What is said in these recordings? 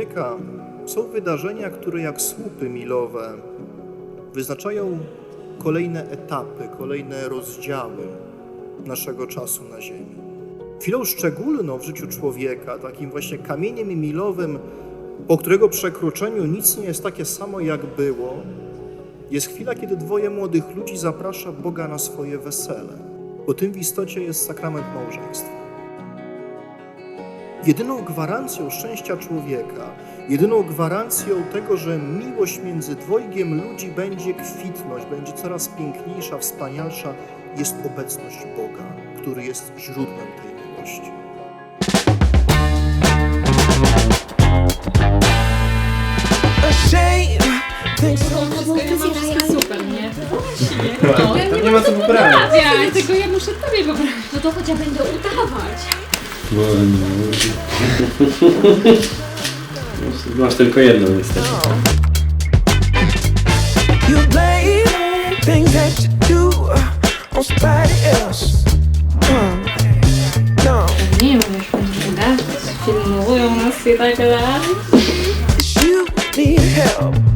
człowieka są wydarzenia, które jak słupy milowe wyznaczają kolejne etapy, kolejne rozdziały naszego czasu na Ziemi. Chwilą szczególną w życiu człowieka, takim właśnie kamieniem milowym, po którego przekroczeniu nic nie jest takie samo, jak było, jest chwila, kiedy dwoje młodych ludzi zaprasza Boga na swoje wesele, bo tym w istocie jest sakrament małżeństwa. Jedyną gwarancją szczęścia człowieka, jedyną gwarancją tego, że miłość między dwojgiem ludzi będzie kwitnąć, będzie coraz piękniejsza, wspanialsza, jest obecność Boga, który jest źródłem tej miłości. ashamed. Thinks Super, nie? To nie ma co poprawiać. Ja, tylko ja muszę tobie poprawić. No to choć ja będę udawać. Masz tylko jedną niestety. you blame things that you do on somebody else. Uh, no, Nie umiesz udawać. Filmują nas i tak dalej. you need help.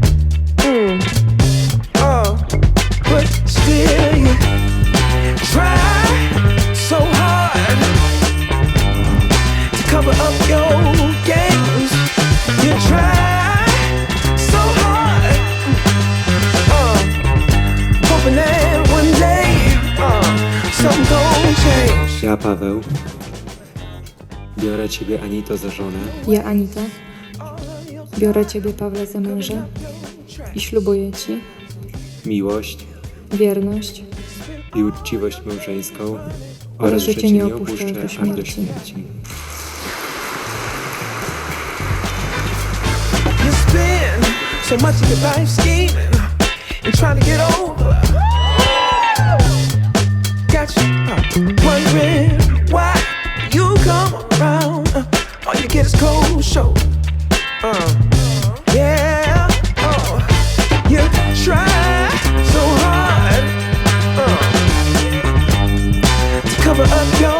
Ja, Paweł, biorę Ciebie, Anito, za żonę Ja, Anita, biorę Ciebie, Pawle, za męża i ślubuję Ci miłość wierność i uczciwość małżeńską oraz, że Cię nie opuszczę do aż do śmierci. śmierci. You spend so much of your life scheming and trying to get over. This cold show. Uh, yeah, oh, you try so hard uh, to cover up your.